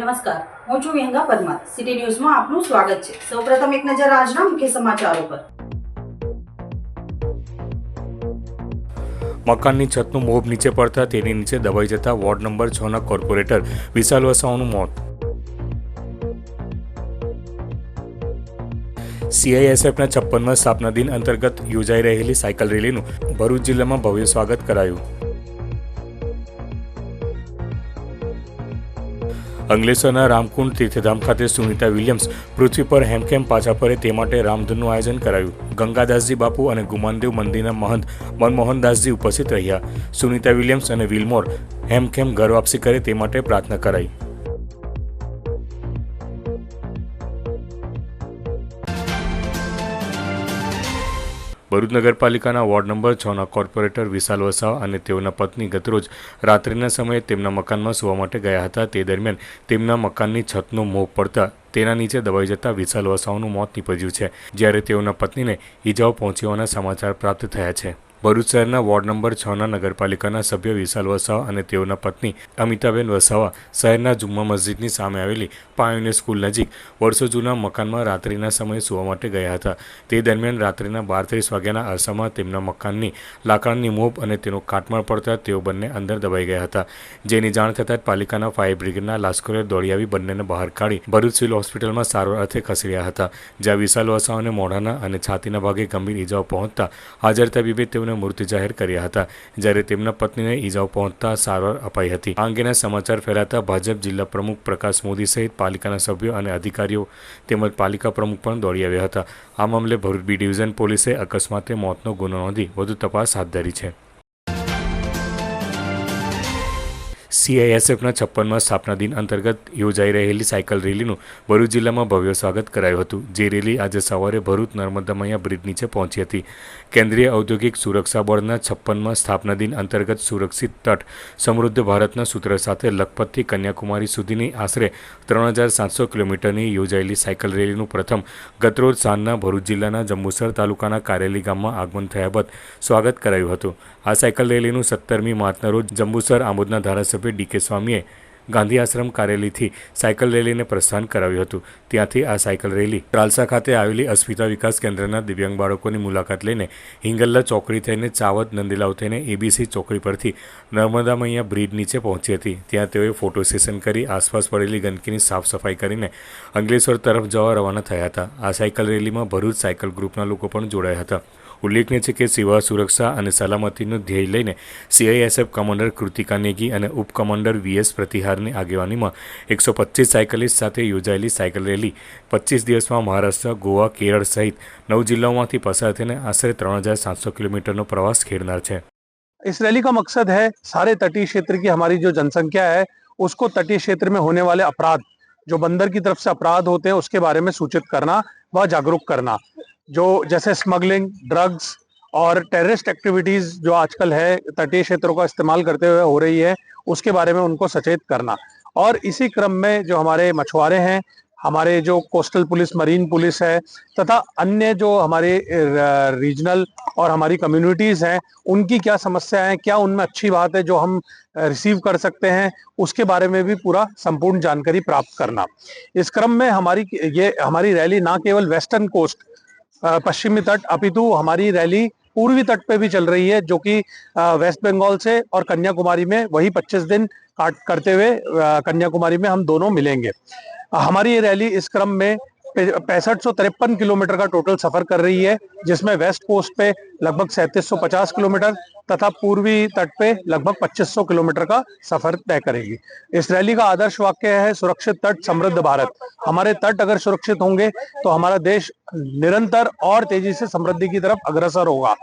નમસ્કાર. હું છું વિહંગા પરમાર સિટી ન્યૂઝમાં આપનું સ્વાગત છે. સૌપ્રથમ એક નજર આજના મુખ્ય સમાચારો પર. મકાનની છતનું મોબ નીચે પડતા તેની નીચે દબાઈ જતા વોર્ડ નંબર છના કોર્પોરેટર વિશાલ વસાવાનું મોત. સીઆઈએસએફના છપ્પનમાં સ્થાપના દિન અંતર્ગત યોજાઈ રહેલી સાયકલ રેલીનું ભરૂચ જિલ્લામાં ભવ્ય સ્વાગત કરાયું. અંકલેશ્વરના રામકુંડ તીર્થધામ ખાતે સુનિતા વિલિયમ્સ પૃથ્વી પર હેમખેમ પાછા ફરે તે માટે રામધૂનનું આયોજન કરાયું. ગંગાદાસજી બાપુ અને ગુમાનદેવ મંદિરના મહંત મનમોહનદાસજી ઉપસ્થિત રહ્યા. સુનિતા વિલિયમ્સ અને વિલમોર હેમખેમ ઘર વાપસી કરે તે માટે પ્રાર્થના કરાઈ. ભરૂચ નગરપાલિકાના વોર્ડ નંબર છના કોર્પોરેટર વિશાલ વસાવા અને તેઓના પત્ની ગતરોજ રાત્રિના સમયે તેમના મકાનમાં સૂવા માટે ગયા હતા. તે દરમિયાન તેમના મકાનની છતનો મોહ પડતા તેના નીચે દબાઈ જતા વિશાલ વસાવાનું મોત નીપજ્યું છે. જ્યારે તેઓના પત્નીને ઈજાઓ પહોંચી હોવાના સમાચાર પ્રાપ્ત થયા છે. ભરૂચ શહેરના વોર્ડ નંબર છના નગરપાલિકાના સભ્ય વિશાલ વસાવા અને તેઓના પત્ની અમિતાબેન વસાવા શહેરના જુમ્મા મસ્જિદની સામે આવેલી પાયોનિયર સ્કૂલ નજીક વર્ષો જૂના મકાનમાં રાત્રિના સમયે સૂવા માટે ગયા હતા. તે દરમિયાન રાત્રિના બાર ત્રીસ વાગ્યાના અરસામાં તેમના મકાનની લાકડાની મોપ અને તેનો કાટમાળ પડતા તેઓ બંને અંદર દબાઈ ગયા હતા. જેની જાણ થતાં જ પાલિકાના ફાયર બ્રિગેડના લાશ્કરોએ દોડી આવી બંનેને બહાર કાઢી ભરૂચ સિવિલ હોસ્પિટલમાં સારવાર અર્થે ખસેડ્યા હતા. જ્યાં વિશાલ વસાવાને મોઢાના અને છાતીના ભાગે ગંભીર ઈજાઓ પહોંચતા હાજર તબીબે તેઓને મૃત્યુ જાહેર કર્યા હતા, જ્યારે તેમના પત્નીને ઈજાઓ પહોંચતા સારવાર અપાઈ હતી. આ અંગેના સમાચાર ફેલાતા ભાજપ જિલ્લા પ્રમુખ પ્રકાશ મોદી સહિત પાલિકાના સભ્યો અને અધિકારીઓ તેમજ પાલિકા પ્રમુખ પણ દોડી આવ્યા હતા. આ મામલે ભરૂચ બી ડિવિઝન પોલીસે અકસ્માતે મોતનો ગુનો નોંધી વધુ તપાસ હાથ ધરી છે. સીઆઈએસએફના છપ્પનમાં સ્થાપના દિન અંતર્ગત યોજાઈ રહેલી સાયકલ રેલીનું ભરૂચ જિલ્લામાં ભવ્ય સ્વાગત કરાયું હતું. જે રેલી આજે સવારે ભરૂચ નર્મદા મૈયા બ્રિજ નીચે પહોંચી હતી. કેન્દ્રીય ઔદ્યોગિક સુરક્ષા બોર્ડના છપ્પનમાં સ્થાપના દિન અંતર્ગત સુરક્ષિત તટ સમૃદ્ધ ભારતના સૂત્ર સાથે લખપતથી કન્યાકુમારી સુધીની આશરે ત્રણ હજાર સાતસો કિલોમીટરની યોજાયેલી સાયકલ રેલીનું પ્રથમ ગતરોજ સાંજના ભરૂચ જિલ્લાના જંબુસર તાલુકાના કારેલી ગામમાં આગમન થયા બાદ સ્વાગત કરાયું હતું. આ સાયકલ રેલીનું સત્તરમી માર્ચના રોજ જંબુસર આમોદના ધારાસભ્ય ડી કે સ્વામીએ ગાંધી આશ્રમ કાર્યાલયથી સાયકલ રેલીને પ્રસ્થાન કરાવ્યું હતું. ત્યાંથી આ સાયકલ રેલી ત્રાલસા ખાતે આવેલી અસ્મિતા વિકાસ કેન્દ્રના દિવ્યાંગ બાળકોની મુલાકાત લઈને હિંગલ્લા ચોકડી થઈને ચાવત નંદીલાવ થઈને એબીસી ચોકડી પરથી નર્મદા મૈયા બ્રિજ નીચે પહોંચી હતી. ત્યાં તેઓએ ફોટો સેશન કરી આસપાસ પડેલી ગંદકીની સાફ સફાઈ કરીને અંગલેશ્વર તરફ જવા રવાના થયા હતા. આ સાયકલ રેલીમાં ભરૂચ સાયકલ ગ્રુપના લોકો પણ જોડાયા હતા. ઉલ્લેખનીય છે કે સેવા સુરક્ષા અને સલામતીનું ધ્યેય લઈને સીઆઈએસએફ કમાન્ડર કૃતિકા નેગી અને ઉપ કમાન્ડર વીએસ પ્રતિહારની આગેવાનીમાં એકસો પચીસ સાયકલિસ્ટ સાથે યોજાયેલી સાયકલ રેલી પચીસ દિવસમાં મહારાષ્ટ્ર ગોવા કેરળ સહિત નવ જિલ્લાઓમાંથી પસાર થઈને આશરે ત્રણ હજાર સાતસો કિલોમીટરનો પ્રવાસ ખેડનાર છે इस रैली का मकसद है सारे तटीय क्षेत्र की हमारी जो जनसंख्या है उसको तटीय क्षेत्र में होने वाले अपराध जो बंदर की तरफ से अपराध होते हैं उसके बारे में सूचित करना व जागरूक करना जो जैसे स्मगलिंग ड्रग्स और टेररिस्ट एक्टिविटीज़ जो आजकल है, तटीय क्षेत्रों का इस्तेमाल करते हुए हो रही है, उसके बारे में उनको सचेत करना। और इसी क्रम में जो हमारे मछुआरे हैं, हमारे जो कोस्टल पुलिस मरीन पुलिस है, तथा अन्य जो हमारे रीजनल और हमारी कम्युनिटीज हैं, उनकी क्या समस्या है, क्या उनमें अच्छी बात है जो हम रिसीव कर सकते हैं, उसके बारे में भी पूरा संपूर्ण जानकारी प्राप्त करना। इस क्रम में हमारी ये, हमारी रैली ना केवल वेस्टर्न कोस्ट पश्चिमी तट, अपितु हमारी रैली पूर्वी तट पे भी चल रही है, जो कि वेस्ट बंगाल से और कन्याकुमारी में वही 25 दिन काट, करते हुए कन्याकुमारी में हम दोनों मिलेंगे। हमारी ये रैली इस क्रम में पैंसठ सौ तिरपन किलोमीटर का टोटल सफ़र कर रही है, जिसमें वेस्ट कोस्ट पे लगभग सैंतीस किलोमीटर तथा पूर्वी तट पे लगभग 2500 किलोमीटर का सफ़र तय करेगी। इस रैली का आदर्श वाक्य है, सुरक्षित तट, समृद्ध भारत। हमारे तट अगर सुरक्षित होंगे तो हमारा देश निरंतर और तेज़ी से समृद्धि की तरफ़ अग्रसर होगा।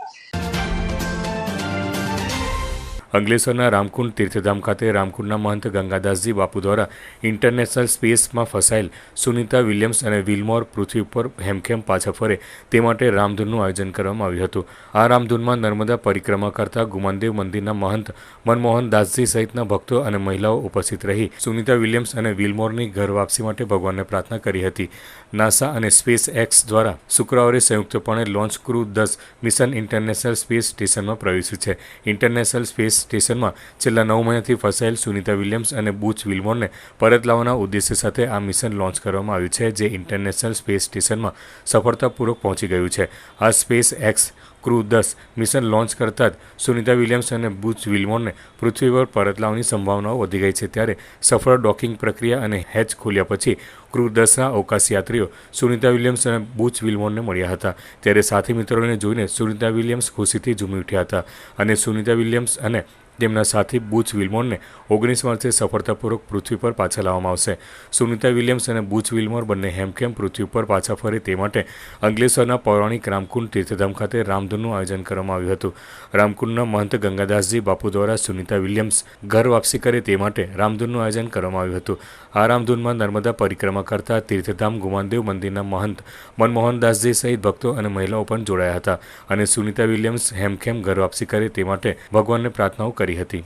અંકલેશ્વરના રામકુંડ તીર્થધામ ખાતે રામકુંડના મહંત ગંગાદાસજી બાપુ દ્વારા ઇન્ટરનેશનલ સ્પેસમાં ફસાયેલ સુનિતા વિલિયમ્સ અને વિલમોર પૃથ્વી ઉપર હેમખેમ પાછા ફરે તે માટે રામધૂનનું આયોજન કરવામાં આવ્યું હતું. આ રામધૂનમાં નર્મદા પરિક્રમા કરતા ગુમાનદેવ મંદિરના મહંત મનમોહન દાસજી સહિતના ભક્તો અને મહિલાઓ ઉપસ્થિત રહી સુનિતા વિલિયમ્સ અને વિલમોરની ઘર વાપસી માટે ભગવાનને પ્રાર્થના કરી હતી. નાસા અને સ્પેસ એક્સ દ્વારા શુક્રવારે સંયુક્તપણે લોન્ચ ક્રૂ દસ મિશન ઇન્ટરનેશનલ સ્પેસ સ્ટેશનમાં પ્રવેશ્યું છે. ઇન્ટરનેશનલ સ્પેસ સ્ટેશનમાં છેલ્લા નવ મહિનાથી ફસાયેલ સુનિતા વિલિયમ્સ અને બુચ વિલમોરને પરત લાવવાના ઉદ્દેશ્ય સાથે આ મિશન લોન્ચ કરવામાં આવ્યું છે, જે ઇન્ટરનેશનલ સ્પેસ સ્ટેશનમાં સફળતાપૂર્વક પહોંચી ગયું છે. આ સ્પેસ એક્સ ક્રૂ દસ મિશન લોન્ચ કરતાં જ સુનિતા વિલિયમ્સ અને બુચ વિલમોરને પૃથ્વી પર પરત લાવવાની સંભાવનાઓ વધી ગઈ છે. ત્યારે સફળ ડોકિંગ પ્રક્રિયા અને હેચ ખોલ્યા પછી ક્રૂ દસના અવકાશ યાત્રીઓ સુનિતા વિલિયમ્સ અને બુચ વિલમોરને મળ્યા હતા. ત્યારે સાથી મિત્રોને જોઈને સુનિતા વિલિયમ્સ ખુશીથી ઝૂમી ઉઠ્યા હતા અને સુનિતા વિલિયમ્સ અને તેમના સાથી બુચ વિલ્મોરને ઓગણીસ માર્ચે સફળતાપૂર્વક પૃથ્વી પર પાછા લાવવામાં આવશે. સુનિતા વિલિયમ્સ અને બુચ વિલ્મોર બંને હેમખેમ પૃથ્વી પર પાછા ફરે તે માટે અંકલેશ્વરના પૌરાણિક રામકુંડ તીર્થધામ ખાતે રામધૂનનું આયોજન કરવામાં આવ્યું હતું. રામકુંડના મહંત ગંગાદાસજી બાપુ દ્વારા સુનિતા વિલિયમ્સ ઘર વાપસી કરે તે માટે રામધૂનનું આયોજન કરવામાં આવ્યું હતું. આ રામધૂનમાં નર્મદા પરિક્રમા કરતા તીર્થધામ ગુમાનદેવ મંદિરના મહંત મનમોહનદાસજી સહિત ભક્તો અને મહિલાઓ પણ જોડાયા હતા અને સુનિતા વિલિયમ્સ હેમખેમ ઘર વાપસી કરે તે માટે ભગવાનને પ્રાર્થનાઓ કરી હતી.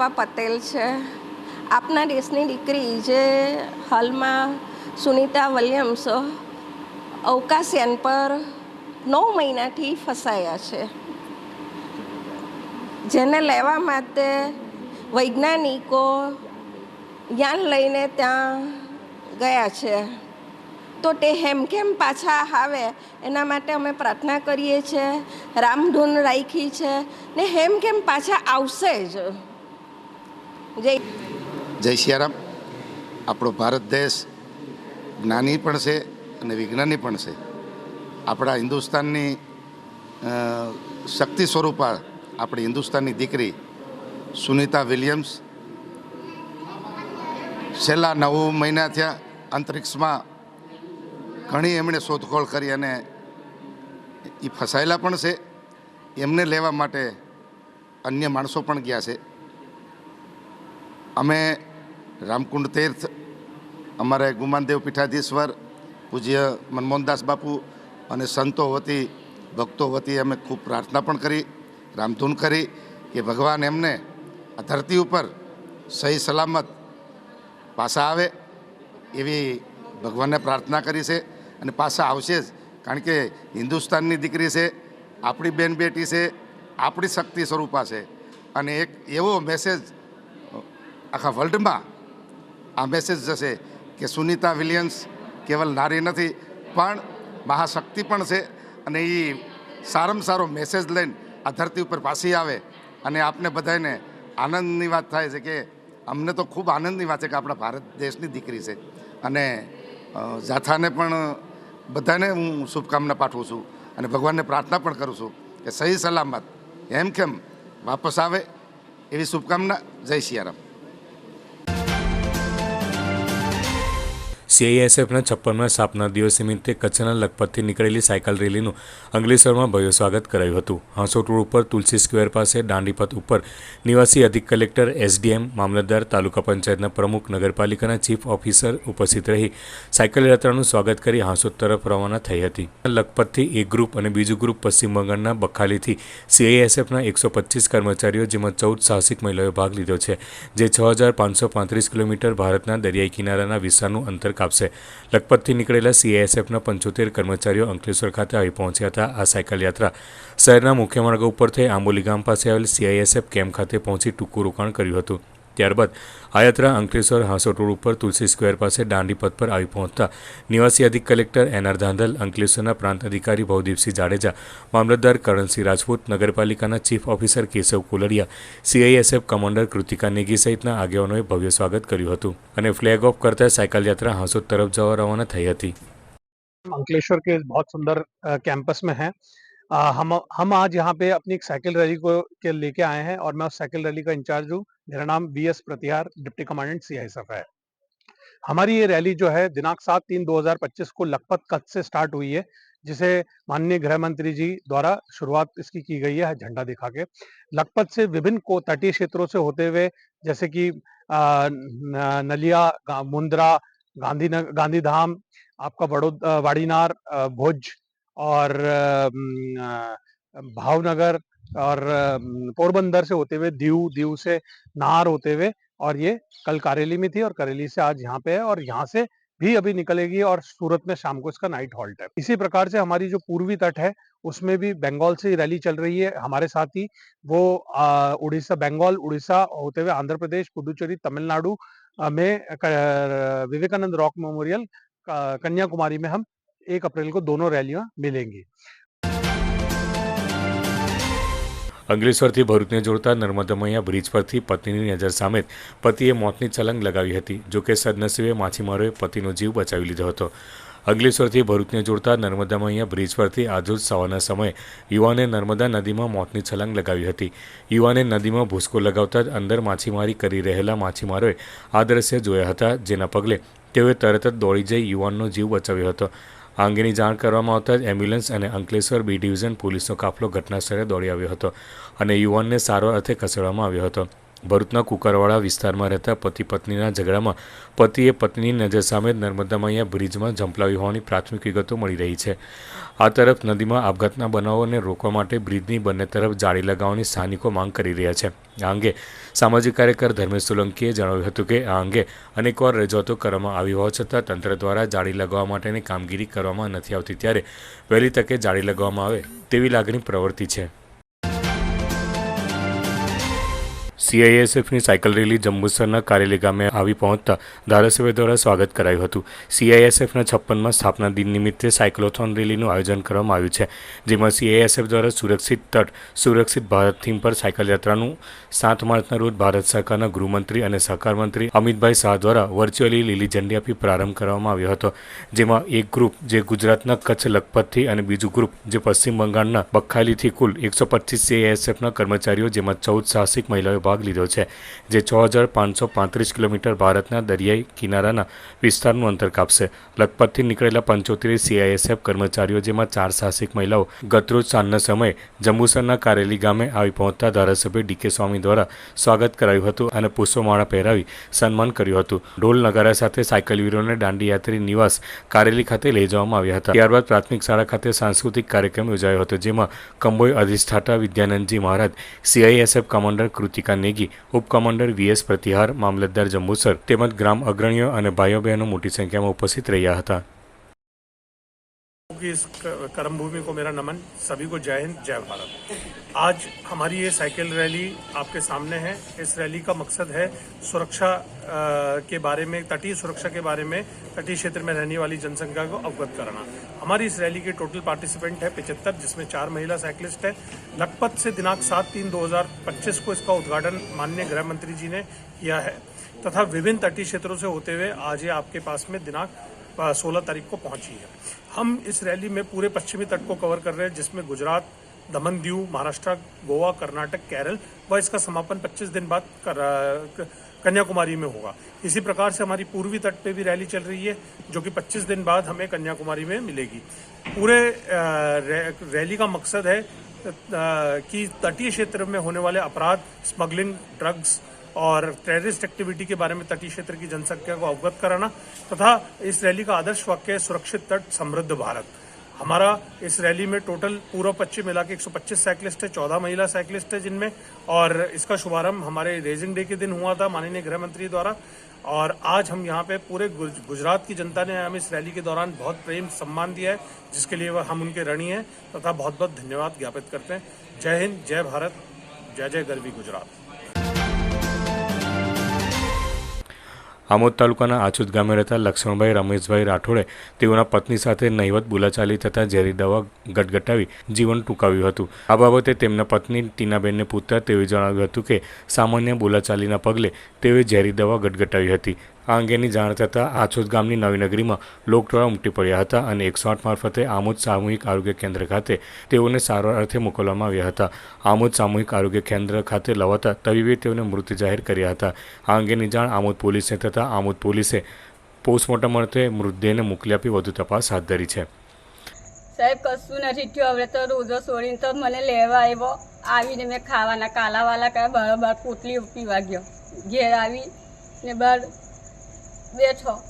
નામ પટેલ છે. આપના દેશની દીકરી જે હાલમાં સુનિતા વલિયમ્સ અવકાશયાન પર નવ મહિનાથી ફસાયા છે. જેને લેવા માટે વૈજ્ઞાનિકો યાન લઈને ત્યાં ગયા છે. તો તે હેમખેમ પાછા આવે એના માટે અમે પ્રાર્થના કરીએ છીએ. રામધૂન રાખી છે ને હેમખેમ પાછા આવશે જ? જય. જય સિયારામ. આપણો ભારત દેશ જ્ઞાની પણ છે અને વિજ્ઞાની પણ છે. આપણા હિન્દુસ્તાનની શક્તિ સ્વરૂપા આપણી હિન્દુસ્તાનની દીકરી સુનિતા વિલિયમ્સ છેલ્લા નવ મહિના થયા અંતરિક્ષમાં ઘણી એમણે શોધખોળ કરી અને એ ફસાયેલા પણ છે. એમને લેવા માટે અન્ય માણસો પણ ગયા છે. અમે રામકુંડ તીર્થ, અમારે ગુમાનદેવ પીઠાધીશ્વર, પૂજ્ય મનમોહનદાસ બાપુ અને સંતો વતી, ભક્તો વતી અમે ખૂબ પ્રાર્થના પણ કરી, રામધૂન કરી કે ભગવાન એમને આ ધરતી ઉપર સહી સલામત પાછા આવે એવી ભગવાનને પ્રાર્થના કરી છે અને પાછા આવશે જ. કારણ કે હિન્દુસ્તાનની દીકરી છે, આપણી બેન બેટી છે, આપણી શક્તિ સ્વરૂપા છે. અને એક એવો મેસેજ આખા વર્લ્ડમાં આ મેસેજ જશે કે સુનિતા વિલિયમ્સ કેવલ નારી નથી, પણ મહાશક્તિ પણ છે અને એ સારામાં સારો મેસેજ લઈને આ ધરતી ઉપર પાછી આવે. અને આપને બધાને આનંદની વાત થાય છે કે અમને તો ખૂબ આનંદની વાત છે કે આપણા ભારત દેશની દીકરી છે. અને જાથાને પણ બધાને હું શુભકામના પાઠવું છું અને ભગવાનને પ્રાર્થના પણ કરું છું કે સહી સલામત એમ કેમ વાપસ આવે એવી શુભકામના. જય સિયારામ સીઆઈએસએફના છપ્પનમાં સ્થાપના દિવસ નિમિત્તે કચ્છના લખપતથી નીકળેલી સાયકલ રેલીનું અંગલેસરમાં ભવ્ય સ્વાગત કરાયું હતું. હાંસોટ રોડ ઉપર, તુલસી સ્ક્વેર પાસે, દાંડીપથ ઉપર નિવાસી અધિક કલેક્ટર, એસડીએમ, મામલતદાર, તાલુકા પંચાયતના પ્રમુખ, નગરપાલિકાના ચીફ ઓફિસર ઉપસ્થિત રહી સાયકલ યાત્રાનું સ્વાગત કરી હાંસોટ તરફ રવાના થઈ હતી. લખપતથી એક ગ્રુપ અને બીજું ગ્રુપ પશ્ચિમ બંગાળના બખાલીથી સીઆઈએસએફના એકસો પચીસ કર્મચારીઓ જેમાં ચૌદ સાહસિક મહિલાઓએ ભાગ લીધો છે, જે છ હજાર પાંચસો પાંત્રીસ કિલોમીટર ભારતના દરિયાઈ કિનારાના વિસ્તારનું અંતર કાપશે લખપતથી નીકળેલા સીઆઈએસએફના પંચોતેર કર્મચારીઓ અંકલેશ્વર ખાતે આવી પહોંચ્યા હતા. આ સાયકલ યાત્રા શહેરના મુખ્ય માર્ગ ઉપર થઈ આંબોલી ગામ પાસે આવેલ સીઆઈએસએફ કેમ્પ ખાતે પહોંચી ટૂંકું રોકાણ કર્યું હતું. ત્યારબાદ આયાત્રા અંકલેશ્વર હાંસોટ રોડ ઉપર તુલસી સ્ક્વેર પાસે દાંડી પથ પર આવી પહોંચતા નિવાસી અધિક કલેક્ટર એન આર ધાંધલ, અંકલેશ્વરના પ્રાંત અધિકારી ભવદીપસિંહ જાડેજા, મામલતદાર કરણસિંહ રાજપૂત, નગરપાલિકાના chief officer Keshav Kularia CISF commander Kritika Negi સહિતના આગેવાનોએ ભવ્ય સ્વાગત કર્યું હતું અને ફ્લેગ ઓફ કરતા સાયકલ યાત્રા હાંસોટ તરફ જવા રવાના થઈ હતી. અંકલેશ્વર કે બહુ સુંદર કેમ્પસ મેં હૈ. अ, हम हम आज यहाँ पे अपनी एक साइकिल रैली को के लेके आए हैं और मैं उस साइकिल रैली का इंचार्ज हूँ। मेरा नाम B S Pratihar deputy commandant CISF है। हमारी ये रैली जो है दिनांक सात तीन 2025 को लखपत कच्छ से स्टार्ट हुई है जिसे माननीय गृह मंत्री जी द्वारा शुरुआत इसकी की गई है झंडा दिखा के। लखपत से विभिन्न को तटीय क्षेत्रों से होते हुए जैसे कि नलिया मुंद्रा गांधी गांधीधाम आपका बड़ोद अ, वाड़ीनार भुज और भावनगर और पोरबंदर से होते हुए दीव दीव से नाहर होते हुए और ये कल करेली में थी और करेली से आज यहाँ पे है और यहाँ से भी अभी निकलेगी और सूरत में शाम को इसका नाइट हॉल्ट है इसी प्रकार से हमारी जो पूर्वी तट है, उसमें भी बंगाल से रैली चल रही है। हमारे साथ ही वो उड़ीसा, बंगाल, उड़ीसा होते हुए आंध्र प्रदेश, पुडुचेरी, तमिलनाडु में विवेकानंद रॉक मेमोरियल कन्याकुमारी में हम एक अप्रैल को दोनों रैलियां मिलेंगी અંકલેશ્વરથી ભરૂચને જોડતા નર્મદા મૈયા બ્રિજ પરથી પત્નીની નજર સામે જ પતિએ મોતની છલંગ લગાવી હતી જોકે સદનસીબે માછીમારોએ પતિનો જીવ બચાવી લીધો હતો અંકલેશ્વરથી ભરૂચને જોડતા નર્મદા મૈયા બ્રિજ પરથી આજરોજ સવારના સમયે યુવાને નર્મદા નદીમાં મોતની છલાંગ લગાવી હતી યુવાને નદીમાં ભૂસકો લગાવતા જ અંદર માછીમારી કરી રહેલા માછીમારોએ આ દ્રશ્ય જોયા હતા જેના પગલે તેઓએ તરત જ દોડી જઈ યુવાનનો જીવ બચાવ્યો હતો આ અંગેની જાણ કરવામાં આવતા જ એમ્બ્યુલન્સ અને અંકલેશ્વર બી ડિવિઝન પોલીસનો કાફલો ઘટનાસ્થળે દોડી આવ્યો હતો અને યુવાનને સારવાર અર્થે ખસેડવામાં આવ્યો હતો. ભરૂચના કુકરવાડા વિસ્તારમાં રહેતા પતિ પત્નીના ઝઘડામાં પતિએ પત્નીની નજર સામે નર્મદા મૈયા બ્રિજમાં ઝંપલાવી હોવાની પ્રાથમિક વિગતો મળી રહી છે. આ તરફ નદીમાં આપઘાતના બનાવોને રોકવા માટે બ્રિજની બંને તરફ જાળી લગાવવાની સ્થાનિકો માંગ કરી રહ્યા છે. આ અંગે સામાજિક કાર્યકર ધર્મેશ સોલંકીએ જણાવ્યું હતું કે આ અંગે અનેકવાર રજૂઆતો કરવામાં આવી હોવા છતાં તંત્ર દ્વારા જાળી લગાવવા માટેની કામગીરી કરવામાં નથી આવતી, ત્યારે વહેલી તકે જાળી લગાવવામાં આવે તેવી લાગણી પ્રવૃત્તિ છે. સીઆઈએસએફની સાયકલ રેલી જંબુસરના કારેલી ગામે આવી પહોંચતા ધારાસભ્ય દ્વારા સ્વાગત કરાયું હતું. સીઆઈએસએફના છપ્પનમાં સ્થાપના દિન નિમિત્તે સાયક્લોથોન રેલીનું આયોજન કરવામાં આવ્યું છે, જેમાં સીઆઈએસએફ દ્વારા સુરક્ષિત તટ, સુરક્ષિત ભારત થીમ પર સાયકલ યાત્રાનું સાત માર્ચના રોજ ભારત સરકારના ગૃહમંત્રી અને સહકાર મંત્રી અમિતભાઈ શાહ દ્વારા વર્ચ્યુઅલી લીલી ઝંડી આપી પ્રારંભ કરવામાં આવ્યો હતો, જેમાં એક ગ્રુપ જે ગુજરાતના કચ્છ લખપતથી અને બીજું ગ્રુપ જે પશ્ચિમ બંગાળના બખાલીથી કુલ એકસો પચીસ સીએએસએફના કર્મચારીઓ, જેમાં ચૌદ સાહસિક મહિલાઓ ભાગ લીધો છે, જે છ હજાર પાંચસો પાંત્રીસ કિલોમીટર ભારતના દરિયાઈ કિનારાના વિસ્તારનું અંતર કાપશે. લખપતથી નીકળેલા પંચોતેર સીઆઈએસએફ કર્મચારીઓ, જેમાં ચાર સાહસિક મહિલાઓ ગતરોજ સાંજના સમયે જંબુસરના કારેલી ગામે આવી પહોંચતા ધારાસભ્ય ડીકે સ્વામી દ્વારા સ્વાગત કરાયું હતું અને પુષ્પમાળા પહેરાવી સન્માન કર્યું હતું. ઢોલ નગારા સાથે સાયકલવીરોને દાંડી યાત્રી નિવાસ કારેલી ખાતે લઈ જવામાં આવ્યા હતા. ત્યારબાદ પ્રાથમિક શાળા ખાતે સાંસ્કૃતિક કાર્યક્રમ યોજાયો હતો, જેમાં કંબોઈ અધિષ્ઠાતા Vidyanandji Maharaj CISF commander Kritika Negi ઉપકમાન્ડર VS Pratihar મામલતદાર જંબુસર તેમજ ગ્રામ અગ્રણીઓ અને ભાઈઓ બહેનો મોટી સંખ્યામાં ઉપસ્થિત રહ્યા હતા की इस क- कर्म भूमि को मेरा नमन सभी को जय हिंद जय भारत आज हमारी ये साइकिल रैली आपके सामने है। इस रैली का मकसद है सुरक्षा के बारे में, तटीय सुरक्षा के बारे में, तटीय क्षेत्र में रहने वाली जनसंख्या को अवगत कराना। हमारी इस रैली के टोटल पार्टिसिपेंट है पिचहत्तर, जिसमें चार महिला साइकिलिस्ट है। लखपत से दिनांक सात तीन दो को इसका उद्घाटन माननीय गृह मंत्री जी ने किया है तथा विभिन्न तटीय क्षेत्रों से होते हुए आज ये आपके पास में दिनांक सोलह तारीख को पहुँची है। हम इस रैली में पूरे पश्चिमी तट को कवर कर रहे हैं, जिसमें गुजरात दमन दीव, महाराष्ट्र, गोवा, कर्नाटक, केरल व इसका समापन 25 दिन बाद कन्याकुमारी में होगा। इसी प्रकार से हमारी पूर्वी तट पे भी रैली चल रही है, जो कि 25 दिन बाद हमें कन्याकुमारी में मिलेगी। पूरे रैली का मकसद है कि तटीय क्षेत्र में होने वाले अपराध, स्मगलिंग, ड्रग्स और टेररिस्ट एक्टिविटी के बारे में तटीय क्षेत्र की जनसंख्या को अवगत कराना तथा इस रैली का आदर्श वाक्य है, सुरक्षित तट, समृद्ध भारत। हमारा इस रैली में टोटल पूर्व पश्चिम मिला के 125 साइकिलिस्ट है 14 महिला साइकिलिस्ट है जिनमें, और इसका शुभारंभ हमारे रेजिंग डे के दिन हुआ था माननीय गृह मंत्री द्वारा। और आज हम यहाँ पे पूरे गुज- गुजरात की जनता ने हमें इस रैली के दौरान बहुत प्रेम, सम्मान दिया है, जिसके लिए हम उनके ऋणी हैं, तथा बहुत बहुत धन्यवाद ज्ञापित करते हैं। जय हिंद, जय भारत, जय जय गरवी गुजरात। આમોદ તાલુકાના આછુદ ગામે રહેતા લક્ષ્મણભાઈ, રમેશભાઈ રાઠોડે તેઓના પત્ની સાથે નહીવત બોલાચાલી થતાં ઝેરી દવા ગટગટાવી જીવન ટૂંકાવ્યું હતું. આ બાબતે તેમના પત્ની ટીનાબેનને પૂછતા તેઓએ જણાવ્યું હતું કે, સામાન્ય બોલાચાલીના પગલે તેઓએ ઝેરી દવા ગટગટાવી હતી. આ અંગેની જાણ થતાં આછોદ ગામની નવીનગરીમાં લોકટોળા ઉમટી પડ્યા હતા અને એકસો આઠ મારફતે આમોદ સામૂહિક આરોગ્ય કેન્દ્ર ખાતે તેઓને સારવાર અર્થે મોકલવામાં આવ્યા હતા. આમોદ સામૂહિક આરોગ્ય કેન્દ્ર ખાતે લવાતા તબીબે તેઓને મૃત જાહેર કર્યા હતા. આ અંગેની જાણ આમોદ પોલીસને થતાં આમોદ પોલીસે પોસ્ટમોર્ટમ અર્થે મૃતદેહને મોકલી આપી વધુ તપાસ હાથ ધરી છે. સાહેબ, કશું નથી થયું. હવે તો રોજો છોડીને તો મને લેવા આવ્યો. આવીને મેં ખાવાના કાલાવાલા કાંઈ બરાબર, પોટલી પીવા ગયો. ઘેર આવી ને બહાર બેઠો.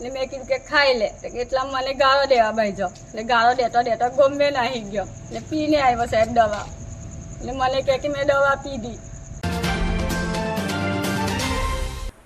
ને મેં કીધું કે ખાઈ લે. એટલા મને ગાળો દેવા બેજો ને ગાળો દેતો દેતો ગમે નાહી ગયો. ને પીને આવ્યો સાહેબ દવા. ને મને કહે કે મેં દવા પીધી.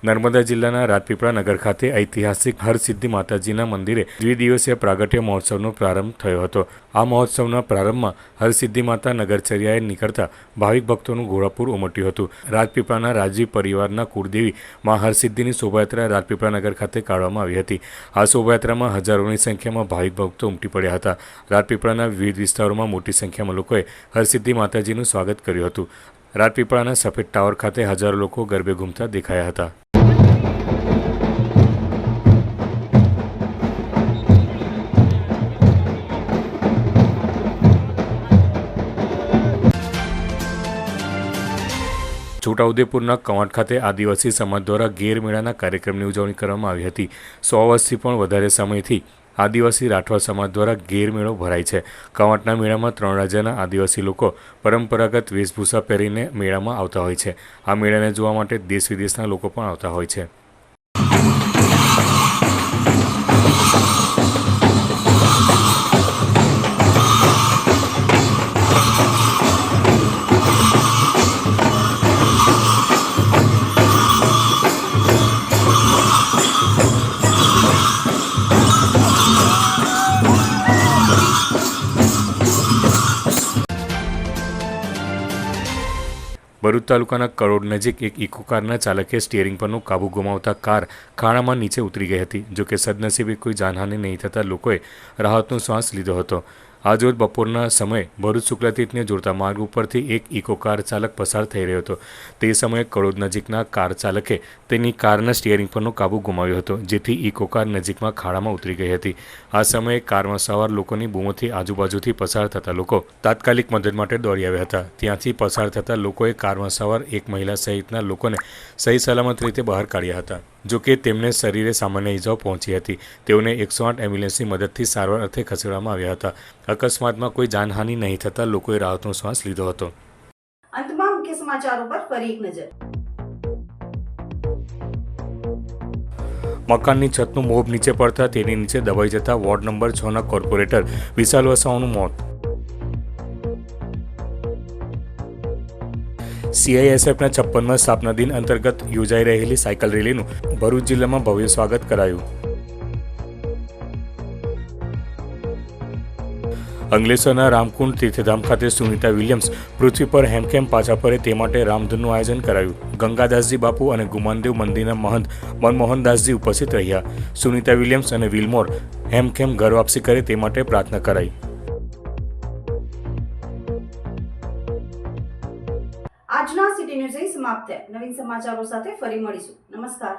નર્મદા જિલ્લાના રાજપીપળા નગર ખાતે ઐતિહાસિક હરસિદ્ધિ માતાજીના મંદિરે દ્વિદિવસીય પ્રાગટ્ય મહોત્સવનો પ્રારંભ થયો હતો. આ મહોત્સવના પ્રારંભમાં હરસિદ્ધિ માતા નગરચર્યાએ નીકળતા ભાવિક ભક્તોનું ઘોડાપુર ઉમટ્યું હતું. રાજપીપળાના રાજીવ પરિવારના કુળદેવી માં હરસિદ્ધિની શોભાયાત્રા રાજપીપળા નગર ખાતે કાઢવામાં આવી હતી. આ શોભાયાત્રામાં હજારોની સંખ્યામાં ભાવિક ભક્તો ઉમટી પડ્યા હતા. રાજપીપળાના વિવિધ વિસ્તારોમાં મોટી સંખ્યામાં લોકોએ હરસિદ્ધિ માતાજીનું સ્વાગત કર્યું હતું. રાજપીપળાના સફેદ ટાવર ખાતે હજારો લોકો ગરબે ઘૂમતા દેખાયા હતા. છોટાઉદેપુરના કવાંટ ખાતે આદિવાસી સમાજ દ્વારા ગેર મેળાના કાર્યક્રમની ઉજવણી કરવામાં આવી હતી. સો વર્ષથી પણ વધારે સમયથી આદિવાસી રાઠવા સમાજ દ્વારા ગેર મેળો ભરાય છે. કવાંટના મેળામાં ત્રણ રાજ્યના આદિવાસી લોકો પરંપરાગત વેશભૂષા પહેરીને મેળામાં આવતા હોય છે. આ મેળાને જોવા માટે દેશ વિદેશના લોકો પણ આવતા હોય છે. ભરૂચ તાલુકાના કરોડ નજીક એક ઇકો કારના ચાલકે સ્ટિયરિંગ પરનો કાબુ ગુમાવતા કાર ખાણામાં નીચે ઉતરી ગઈ હતી, જોકે સદનસીબે કોઈ જાનહાનિ નહીં થતાં લોકોએ રાહતનો શ્વાસ લીધો હતો. આજરોજ બપોરના સમયે ભરૂચ શુક્લાતીતને જોડતા માર્ગ ઉપરથી એક ઇકો કાર ચાલક પસાર થઈ રહ્યો હતો. તે સમયે કડોદ નજીકના કાર ચાલકે તેની કારના સ્ટિયરિંગ પરનો કાબુ ગુમાવ્યો હતો, જેથી ઇકો કાર નજીકમાં ખાડામાં ઉતરી ગઈ હતી. આ સમયે કારમાં સવાર લોકોની બૂમોથી આજુબાજુથી પસાર થતા લોકો તાત્કાલિક મદદ માટે દોડી આવ્યા હતા. ત્યાંથી પસાર થતા લોકોએ કારમાં સવાર એક મહિલા સહિતના લોકોને સહી સલામત રીતે બહાર કાઢ્યા હતા. જોકે તેમને શરીરે સામાન્ય ઇજાઓ પહોંચી હતી. તેઓને એકસો આઠ એમ્બ્યુલન્સની મદદથી સારવાર અર્થે ખસેડવામાં આવ્યા હતા. અકસ્માતમાં કોઈ જાનહાનિ નહીં થતાં લોકોએ રાહતનો શ્વાસ લીધો હતો. અંતમાં મુખ્ય સમાચારો પર ફરી એક નજર. મકાનની છતનું મોબ નીચે પડતા તેની નીચે દબાઈ જતા વોર્ડ નંબર છના કોર્પોરેટર વિશાલ વસાવાનું મોત. સીઆઈએસએફના છપ્પનમાં સ્થાપના દિન અંતર્ગત યોજાઈ રહેલી સાયકલ રેલીનું ભરૂચ જિલ્લામાં ભવ્ય સ્વાગત કરાયું. અંગલેશ્વરના રામકુંડ તીર્થધામ ખાતે સુનિતા વિલિયમ્સ પૃથ્વી પર હેમખેમ પાછા ફરે તે માટે રામધૂનનું આયોજન કરાયું. ગંગાદાસજી બાપુ અને ગુમાનદેવ મંદિરના મહંત મનમોહનદાસજી ઉપસ્થિત રહ્યા. સુનિતા વિલિયમ્સ અને વિલમોર હેમખેમ ઘર વાપસી કરે તે માટે પ્રાર્થના કરાઈ. થયા નવીન સમાચારો સાથે ફરી મળીશું. નમસ્કાર.